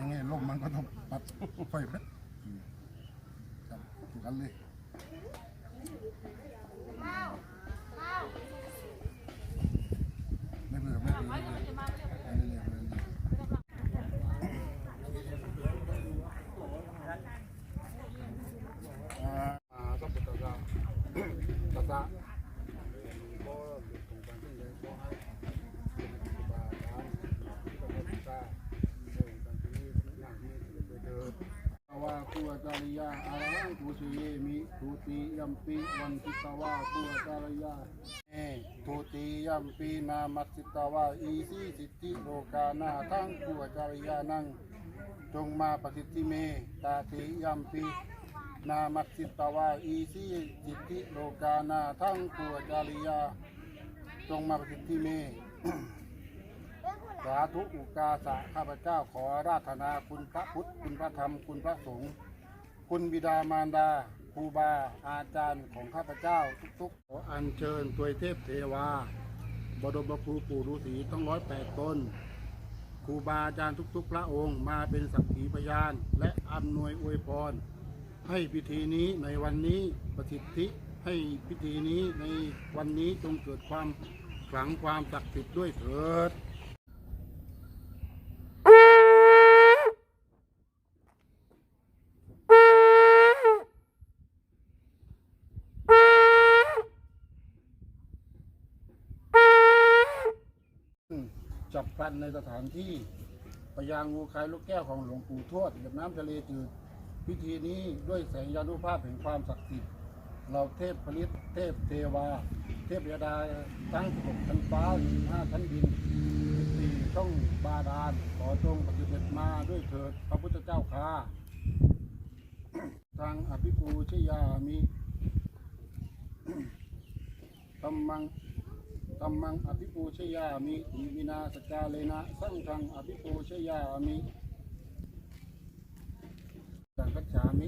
ยังไงลมมันก็ต้องปัดไฟเพชรจับถูกกันเลยไม่เบื่อไม่เบื่อไม่เบื่อไปเรื่อยๆไปเรื่อยๆอ่าอ่าสัพพุทธะตัสสะก็หลุดถูกกันที่เลยก็ให้เป็นครูบาอาจารย์ที่ต้องศึกษา ภาวะคุอาจาริยาอารังกุสเยมิทุติยัมปิวันติตวาคุอาจาริยาเอทุติยัมปินามัสสิตวาอีสีสิทธิโลกานาทั้งคุอาจาริยานังจงมาปฏิทิเมตาติยัมปินามัสสิตวาอีสีสิทธิโลกานาทั้งคุอาจาริยาจงมาปฏิทิเมสาธุอุกาสะข้าพเจ้าขอราธนาคุณพระพุทธคุณพระธรรมคุณพระสงฆ์ คุณบิดามารดาครูบาอาจารย์ของข้าพเจ้าทุกๆขออัญเชิญตัวเทพเทวา บรมครูปู่ฤาษีทั้งร้อยแปดตนครูบาอาจารย์ทุกๆ พระองค์มาเป็นสักขีพยาน และอำนวยอวยพร ให้พิธีนี้ในวันนี้ประสิทธิให้พิธีนี้ในวันนี้จงเกิดความขลังความศักดิ์สิทธิ์ด้วยเถิด พันในสถานที่พญางงูคายลูกแก้วของหลวงปู่ทวดกับน้ำทะเลจืด พิธีนี้ด้วยแสงยานุภาพแห่งความศักดิ์สิทธิ์เราเทพผลิตเทพเทวา เทพยดาทั้งหกชั้นฟ้าห้าชั้นดินสี่ช่องบาดาลขอจงปฏิบัติมาด้วยเถิดพระพุทธเจ้าค่าทางอภิปูชยามิธรรมัง ตัมมังอภิปูชยามิอิมินาสกาเลนะสังฆังอภิปูชยามิสังคัจฉามิ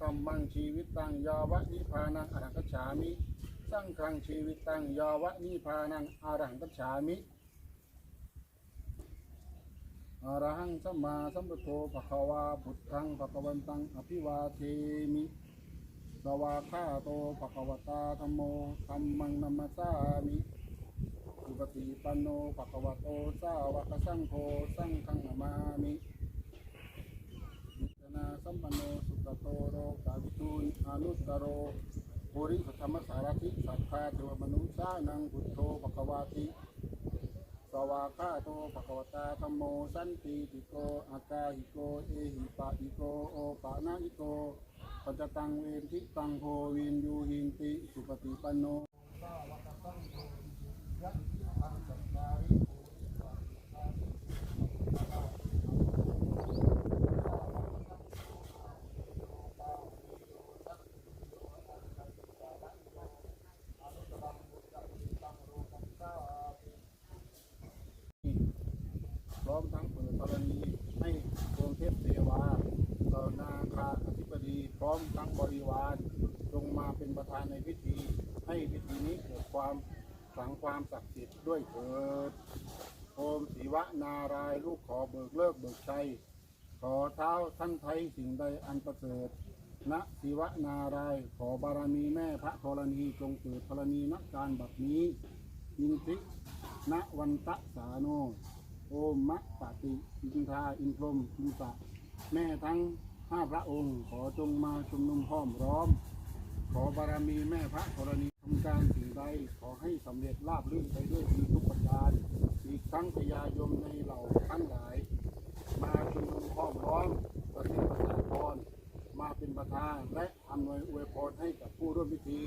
ตัมมังชีวิตตังยาวะนิพานังอรังคัจฉามิ สังฆังชีวิตตังยาวะนิพานังอรังคัจฉามิอรหังสัมมาสัมพุทโธภะคะวาพุทธังภะคะวันตังอภิวาเทมิสวาคาโตภะคะวตาธัมโมธัมมังนัมมสสามิ ปฏิปันโนภะคะวะโตสาวกสังโฆสังฆังนามามินิจนาสัมปันโนสุตโตโรกาวิทูนอนุตตโรปุริสธรรมสารทิสัพพาเทวมนุษย์สานังพุทโธภะคะวาติสวากาโตภะคะวตาธัมโมสันติติโกอากาหิโกเอหิปะหิโกโอปะนะหิโกปัจจตังเวนทิตังโพวินยูหินติสุปฏิปันโน ร้อมทั้งเปิดธรณีให้ดวงเทพเทวาเหล่านาคาอธิบดีพร้อมทั้งบริวารลงมาเป็นประธานในพิธี ให้พิธีนี้เกิดความขลังความศักดิ์สิทธิ์ด้วยเถิดโอมศิวะนารายลูกขอเบิกเลิกเบิกชัยขอเท้าท่านไทยสิ่งใดอันประเสริฐณศิวะนารายขอบารมีแม่พระธรณีจงเกิดธรณีนักการบัดนี้อินทิณวันตะสาโน โอมะปะติอินทาอินพรมอินสะแม่ทั้งห้าพระองค์ ขอจงมาชุมนุมห้อมร้อม ขอบารมีแม่พระธรณีทำการสิ่งใดขอให้สำเร็จราบรื่นไปด้วยดีทุกประการอีกทั้งพญายมในเหล่าทั้งหลาย มาชุมนุมห้อมร้อมประสิทธิ์ประสาพรมาเป็นประธานและอำนวยอวยพรให้กับผู้ร่วมพิธี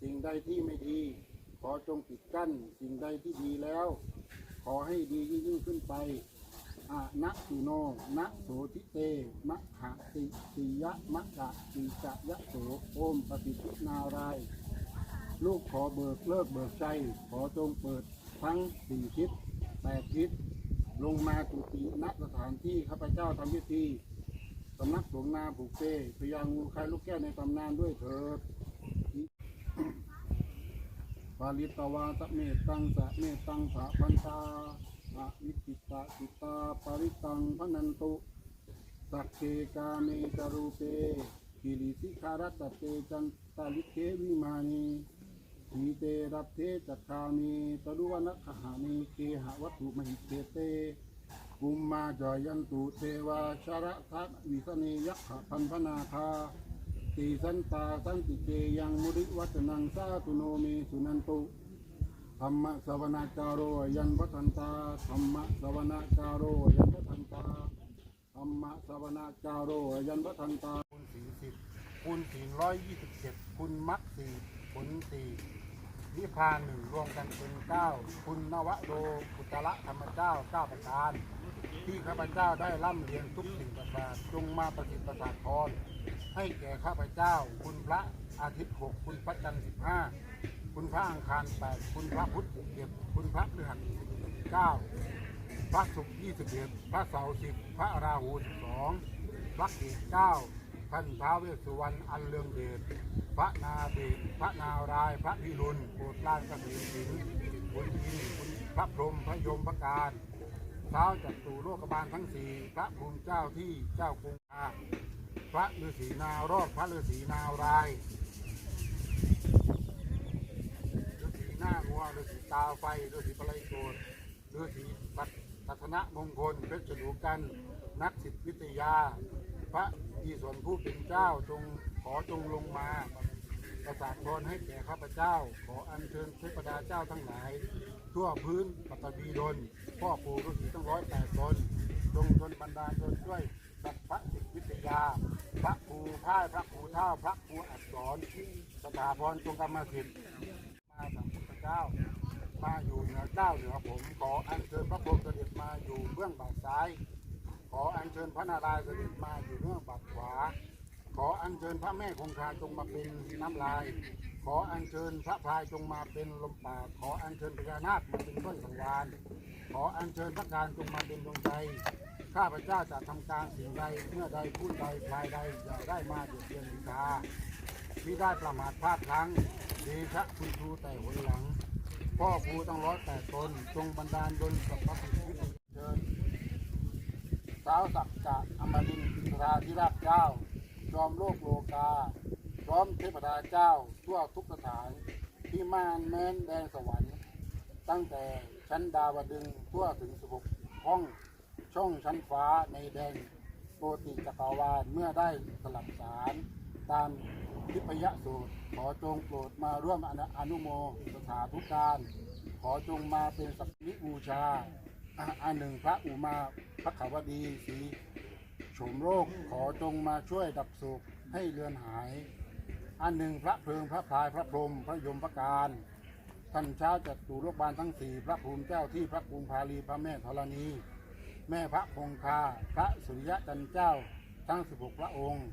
สิ่งใดที่ไม่ดี ขอจงปิดกั้นสิ่งใดที่ดีแล้ว ขอให้ดียิ่งขึ้นไปอะนะสุโนนะโสทิเตมะหะติติยะมะกะติจะยะโสโอมปฏิทินาราย ลูกขอเบิกเลิกเบิกใจ ขอจงเปิดทั้งสี่ทิศแปดทิศลงมาจุติณสถานที่ข้าพเจ้าทำพิธีสำนักสงนาผูกเปพยางูคายลูกแก้วในตำนานด้วยเถิด ปาลิตวาสเมตังสะเมตังสะพันตาอะวิจิตาจิตาปาริตังพนันตุสักเคกาเมจารูเปกิริสิคารัตเตจันตาลิเควิมานีทีเตรับเทจักคามีตรุวนักขหามีเคหวัตถุมหิเตเตกุมมาจายันตุเทวาชระทัตวิสเนยักขพันพนาคา ติสันตาสันติเกยังมุริวัฒนังสาตุโนเมสุนันตุธรรมะสวนาจารโรยันวัฒนตาธรรมะสวนาจารโรยันวัฒนตาธรรมะสวนาจารโรยันวัฒนตาคูณสี่สิบคูณสี่ร้อยยี่สิบเจ็ดคูณมักสี่ผลสี่ วิพานหนึ่งรวมกันเป็นเก้าคุณนวโดกุตระธรรมเจ้าเก้าประการ ที่ข้าพเจ้าได้ร่ำเรียนทุกสิ่งประการจงมาประสิทธิ์ประสาทพรให้แก่ข้าพเจ้า คุณพระอาทิตย์หกคุณพระจันทร์สิบห้าคุณพระอังคารแปดคุณพระพุธสิบเจ็ดคุณพระพฤหัสสิบเก้าพระศุกร์ยี่สิบเอ็ดพระเสาร์สิบพระราหูสิบสองพระเกศเก้า ท่านท้าวเวสสุวรรณอันเลืองเดชพระนาเดชพระนารายพระพิรุณโปรดลานเกษมสินคุณอินคุณพระพรหมพระยมพระการเท้าจัตุโลกบาลทั้งสี่พระภูมิเจ้าที่เจ้ากรุงอาพระฤาษีนารอดพระฤาษีนารายฤาษีหน้างัวฤาษีตาไฟฤาษีปลายโกรฤาษีปัตถนะมงคลเพชรดูกัน นักสิทธิวิทยา พระที่ส่วนผู้เป็นเจ้าจงขอจงลงมาประสาทพรให้แก่ข้าพเจ้า ขออัญเชิญเทพดาเจ้าทั้งหลาย ทั่วพื้นปัตตภีดลพ่อปู่ฤาษีทั้งร้อยแปดตนจงทนบันดาลจนด้วยสัพพะจิตวิทยา พระครูพ่ายพระครูเท่าพระครูอักษรสถาพรจงกรรมสิทธิ์มาสัมพุทธเจ้า มาอยู่เหนือเจ้าเหนือผม ขออัญเชิญพระพรหมเสด็จมาอยู่เบื้องบ่าซ้าย ขออัญเชิญพระนารายณ์เสด็จมาอยู่เบื้องบ่าขวา ขออัญเชิญพระแม่คงคาจงมาเป็นน้ำลาย ขออัญเชิญพระพายจงมาเป็นลมปาบขออัญเชิญพญานาคมาเป็นต้นสังวานขออัญเชิญพระการจงมาเป็นดวงใจ ข้าพเจ้าจะทำการสิ่งใดเมื่อใดพูดใดพายใดอย่าได้มาเดือดเดือนนินทาที่ได้ประมาทพลาดพลั้งเดชะคุณครูแต่หนหลัง พ่อครูต้องร้อยแปดตนจงบันดาลดลกับพระพุทธเชิญ สาวสักกะอมรินทร์อินทราธิราชเจ้า จอมโลกโลกา พร้อมเทพดาเจ้าทั่วทุกสถานที่ม่านแม้นแดนสวรรค์ ตั้งแต่ชั้นดาวดึงทั่วถึงสิบหกห้องช่องชั้นฟ้าในแดนโปรติจักรวาลเมื่อได้สลับสารตามทิพยสูตร ขอจงโปรดมาร่วมอนุอนุโมสถาธุการ ขอจงมาเป็นสักนิบูชา อันหนึ่งพระอุมาพระขาวดีสีโฉมโรคขอจงมาช่วยดับสุขให้เรือนหาย อันหนึ่งพระเพลิงพระพายพระพรหมพระยมพระการท่านเช้าจัดตูโลกบาลทั้งสี่พระภูมิเจ้าที่พระกรุงพาลีพระแม่ธรณี แม่พระคงคาพระสุริยะจันเจ้าทั้ง16พระองค์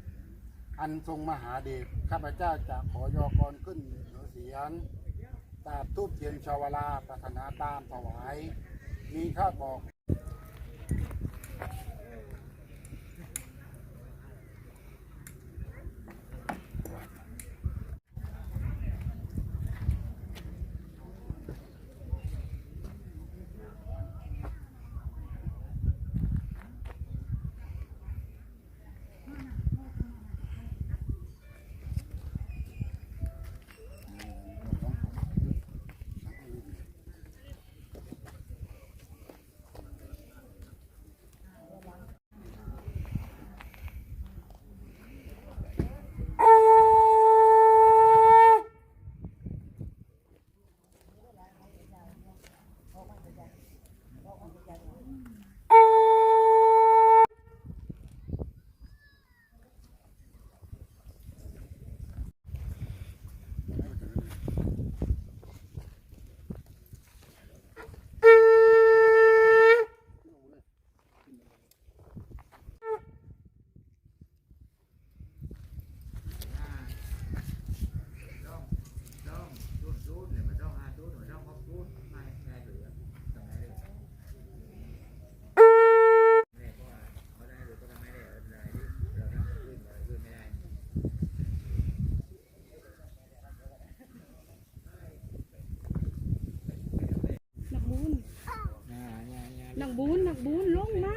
อันทรงมหาเดชข้าพเจ้าจะขอยอกรขึ้นเหนือเสียงตาบทูบเทียนชาวลาปรารถนาตามถวาย มีข้าบอก บุญนักบุญลงมามา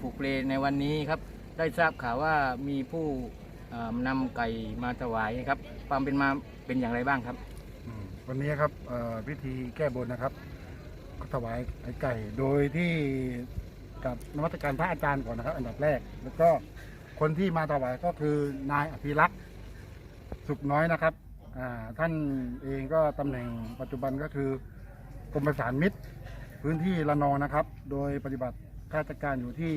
ผูกเลในวันนี้ครับ ได้ทราบข่าวว่ามีผู้นำไก่มาถวายครับ ความเป็นมาเป็นอย่างไรบ้างครับ วันนี้ครับพิธีแก้บนนะครับก็ถวายไอ้ไก่โดยที่กับนวัตการพระอาจารย์ก่อนนะครับ อันดับแรก แล้วก็คนที่มาถวายก็คือนายอภิรักษ์สุขน้อยนะครับท่านเองก็ตำแหน่งปัจจุบันก็คือกรมประสานมิตร พื้นที่ละนองนะครับ โดยปฏิบัติ ราชการอยู่ที่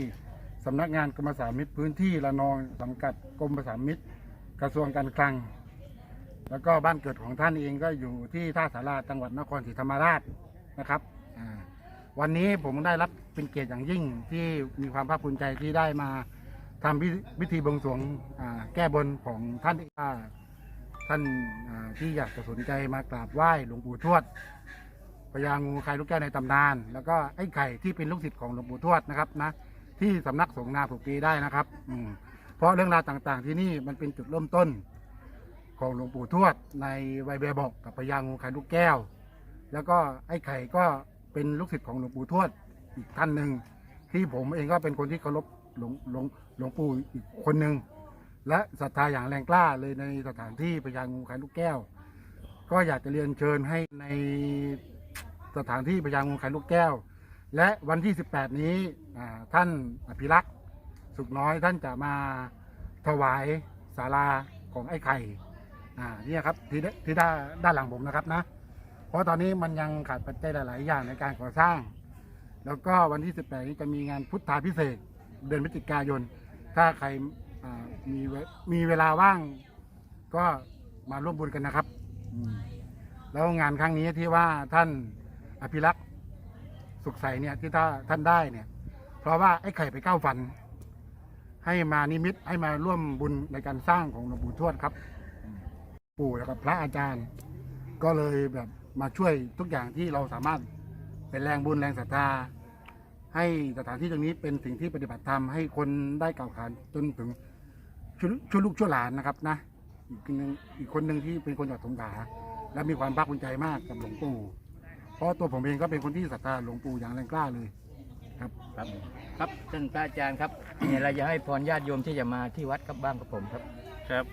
สำนักงานกรมสามิตรพื้นที่ละนองสังกัดกรมประสานมิตรกระทรวงการคลัง แล้วก็บ้านเกิดของท่านเองก็อยู่ที่ท่าสาราจังหวัดนครศรีธรรมราชนะครับวันนี้ผมได้รับเป็นเกียรติอย่างยิ่งที่มีความภาคภูมิใจที่ได้มาทำพิพิธีบวงสรวงแก้บนของท่านอ่าท่านอ่าที่อยากจะสนใจมากราบไหว้หลวงปู่ทวด พญางูใครลูกแก้วในตำนาน แล้วก็ไอ้ไข่ที่เป็นลูกศิษย์ของหลวงปู่ทวดนะครับนะที่สำนักสงฆ์นาผูกปีได้นะครับอืมเพราะเรื่องราวต่างๆที่นี่มันเป็นจุดเริ่มต้น ของหลวงปู่ทวดในไวเบบอกกับพญางูขันลูกแก้ว แล้วก็ไอ้ไข่ก็เป็นลูกศิษย์ของหลวงปู่ทวดอีกท่านหนึ่งที่ผมเองก็เป็นคนที่เคารพหลวงหลวงหลวงปู่อีกคนหนึ่งและศรัทธาอย่างแรงกล้าเลยในสถานที่พญางูขันลูกแก้ว ก็อยากจะเรียนเชิญให้ใน สถานที่พญางูไขันลูกแก้ว และวันที่ 18 นี้ท่านอภิรักษ์สุขน้อยท่านจะมาถวายศาลาของไอ้ไข่เนี่ยครับที่ด้ที่ด้านด้านหลังผมนะครับนะ เพราะตอนนี้มันยังขาดปัจจัยหลาย ๆ อย่างในการก่อสร้าง แล้วก็วันที่ 18 นี้จะมีงานพุทธาพิเศษเดือนพฤศจิกายน ถ้าใครมีเวมีเวลาว่างก็มาร่วมบุญกันนะครับ แล้วงานครั้งนี้ที่ว่าท่าน อภิรักษ์สุขใสเนี่ยที่ถ้าท่านได้เนี่ย เพราะว่าไอ้ไข่ไปเข้าฝัน ให้มานิมิตให้มาร่วมบุญในการสร้างของหลวงปู่ทวดครับ ปู่แล้วกับพระอาจารย์ ก็เลยแบบมาช่วยทุกอย่างที่เราสามารถเป็นแรงบุญแรงศรัทธาให้สถานที่ตรงนี้เป็นสิ่งที่ปฏิบัติธรรมให้คนได้กล่าวขานจนถึงช่วยช่วยลูกช่วยหลานนะครับนะอีกคนหนึ่งที่เป็นคนจากสงขลาและมีความภาคภูมิใจมากกับหลวงปู่ เพราะตัวผมเองก็เป็นคนที่ศรัทธาหลวงปู่อย่างแรงกล้าเลยครับ ครับครับท่านพระอาจารย์ครับมีอะไรจะให้พรญาติโยมที่จะมาที่วัดครับบ้างครับผมครับ ครับ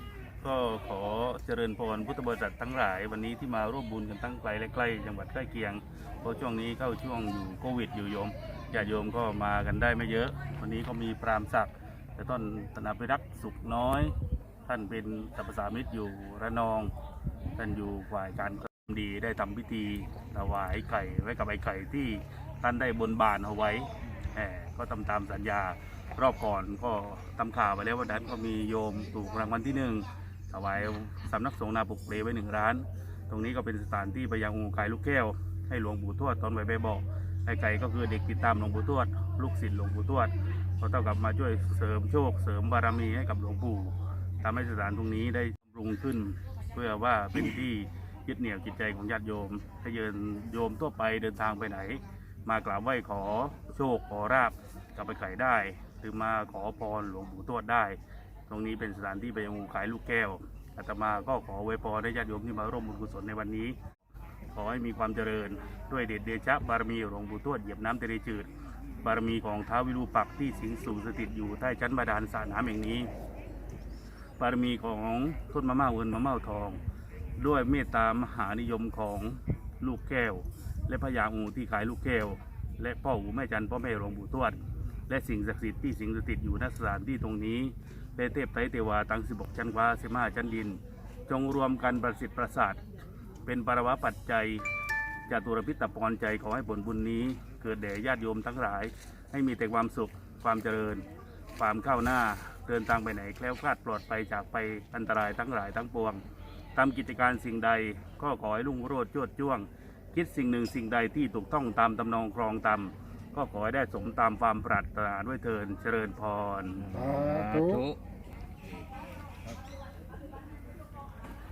ก็ขอเจริญพรพุทธบริษัททั้งหลาย วันนี้ที่มาร่วมบุญกันตั้งไกลและใกล้จังหวัดใกล้เคียงเพราะช่วงนี้เข้าช่วงอยู่โควิดอยู่โยมญาติโยมก็มากันได้ไม่เยอะ วันนี้ก็มีพรามศักดิ์แต่ต้นธนาภิรักษ์สุขน้อย ท่านเป็นสรรพสามิตอยู่ระนอง ท่านอยู่ฝ่ายการกระทำ ดีได้ทำพิธีถวายไก่ไว้กับไอ้ไข่ที่ท่านได้บนบานเอาไว้แหมก็ทำตามสัญญารอบก่อนก็ทำข่าวไปแล้ววันนั้นก็มีโยมถูกรางวัลที่หนึ่งถวายสำนักสงฆ์นาปุกเปลไว้หนึ่งร้าน ตรงนี้ก็เป็นสถานที่ไปยังองค์กายลูกแก้ว ให้หลวงปู่ทวดตอนไว้ไปบอกไอ้ไก่ก็คือเด็กติดตามหลวงปู่ทวด ลูกศิษย์หลวงปู่ทวดก็เท่ากับมาช่วยเสริมโชคเสริมบารมีให้กับหลวงปู่ทำให้สถานตรงนี้ได้รุงขึ้น เพื่อว่าเป็นที่ ยึดเหนี่ยวจิตใจของญาติโยมถ้าเยินโยมทั่วไปเดินทางไปไหน มากราบไหว้ขอโชคขอราบกลับไปไข่ได้ หรือมาขอพรหลวงปู่ทวดได้ ตรงนี้เป็นสถานที่ไปยังขายลูกแก้วอาตมาก็ขอไว้พรให้ญาติโยมที่มาร่วมบุญกุศลในวันนี้ ขอให้มีความเจริญด้วยเดชเดชะบารมีหลวงปู่ทวดเหยียบน้ำเตรีจืดบารมีของท้าววิรูปักษ์ที่สิงสู่สถิตอยู่ใต้ชั้นบาดาลสระน้ำแห่งนี้บารมีของต้นมะม่าเงินมะม่าทอง ด้วยเมตตามหานิยมของลูกแก้ว และพญางูที่ขายลูกแก้ว และพ่อหูแม่จันพ่อแม่หลวงปู่ทวด และสิ่งศักดิ์สิทธิ์ที่สิงสถิตอยู่ณสถานที่ตรงนี้และเทพไตรเทวาตั้งสิบกชั้นฟ้าสิบห้าชั้นดิน จงรวมกันประสิทธิ์ประสาทเป็นปรวะปัจจัยจาตุรพิตรปรใจขอให้ผลบุญนี้ เกิดแด่ญาติโยมทั้งหลาย ให้มีแต่ความสุขความเจริญ ความก้าหน้าเดินทางไปไหนแคล้วคลาดปลอดภัยจากไปอันตรายทั้งหลายทั้งปวง ทำกิจการสิ่งใดก็ขอให้รุ่งโรจน์โจดจ้วง คิดสิ่งหนึ่งสิ่งใดที่ถูกต้องตามตำนองครองตามก็ขอให้ได้สมตามความปรารถนาด้วยเทินเจริญพร สาธุธุ